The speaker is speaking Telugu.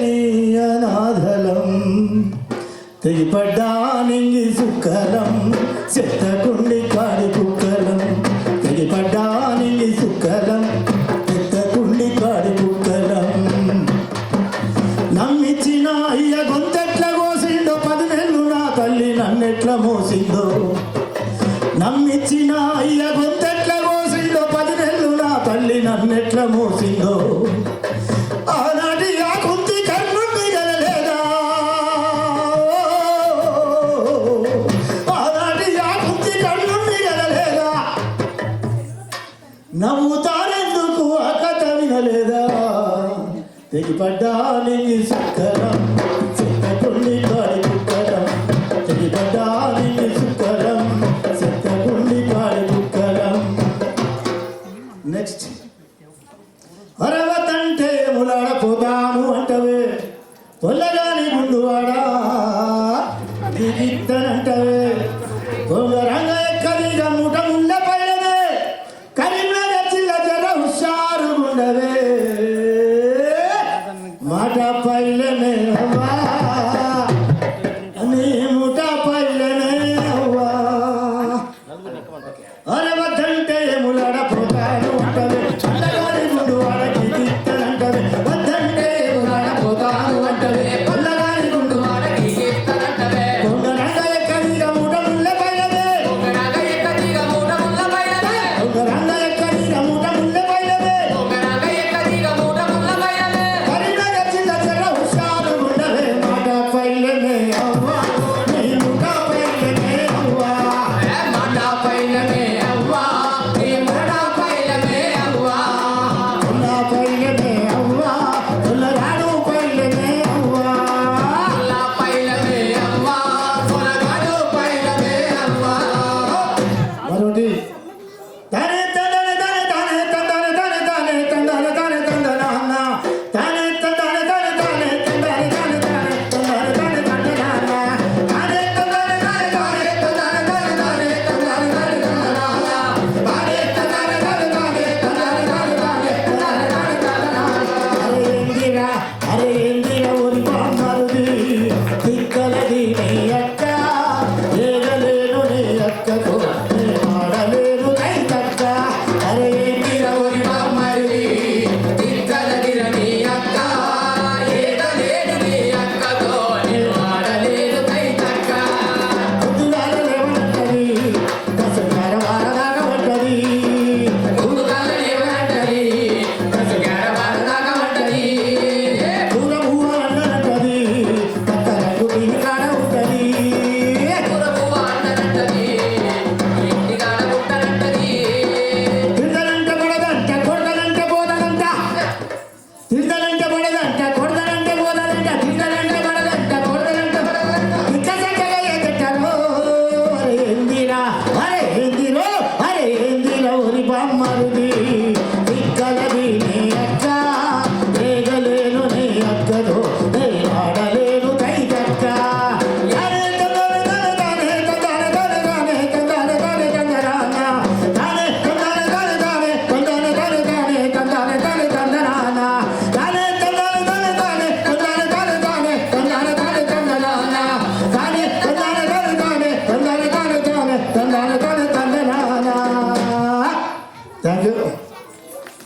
నీ అనాథలం తెగిపడ్డా నింగి సుక్కలం చెత్తకుండి కాడి కుక్కరం తెగిపడ్డా నింగి సుక్కలం చెత్తకుండి కాడి కుక్కరం నమ్మిచ్చిన అయ్య గొంతెట్ల కోసిండో పది నెలలు నా తల్లి నన్నెట్ల మోసిందో. నమ్మిచ్చిన అయ్య గొంతెట్ల కోసిండో పది నెలలు నా తల్లి నన్నెట్ల మోసిందో. తెగిపడ్డానికి సుఖరం చెత్తకుండి కాడి కుక్కరం. తెగిపడ్డానికి సుఖరం చెత్తకుండి కాడి కుక్కరం. నెక్స్ట్ అరవతంటే ములాడపోతాను అంటవే. పొల్లగాని గుండువాడా నీకిద్దనంటవే పొంగరంగా ఎక్కడిగా ముఠ ముండ పైనదే. కరీంనగర్ జిల్లా జర హుషారు ఉండవే